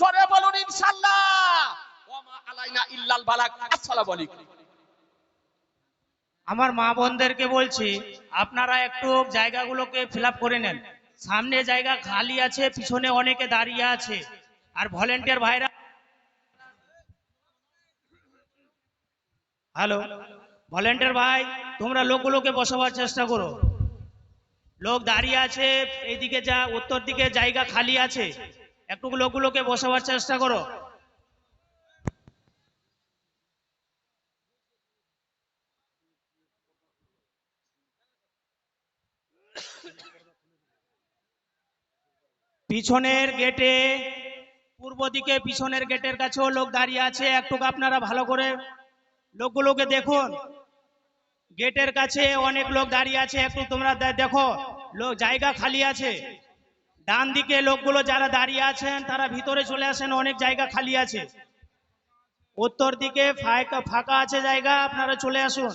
জোরে বলুন আমার মা বোনদেরকে বলছি, আপনারা একটু জায়গাগুলোকে ফিল করে নেন। সামনে জায়গা খালি আছে, পিছনে অনেকে দাঁড়িয়ে আছে। আর ভলেন্টিয়ার ভাইরা হ্যালো, ভলেন্টিয়ার ভাই, তোমরা লোকগুলোকে বসাবার চেষ্টা করো। লোক দাঁড়িয়ে আছে, এইদিকে যা, উত্তর দিকে জায়গা খালি আছে। একটু লোকগুলোকে বসাবার চেষ্টা করো। পিছনের গেটে, পূর্ব দিকে পিছনের গেটের কাছেও লোক দাঁড়িয়ে আছে। একটু আপনারা ভালো করে লোকগুলোকে দেখুন। গেটের কাছে অনেক লোক দাঁড়িয়ে আছে। একটু তোমরা দেখো। লোক জায়গা খালি আছে। ডান দিকে লোকগুলো যারা দাঁড়িয়ে আছেন, তারা ভিতরে চলে আসেন, অনেক জায়গা খালি আছে। উত্তর দিকে ফাঁকা আছে জায়গা, আপনারা চলে আসুন।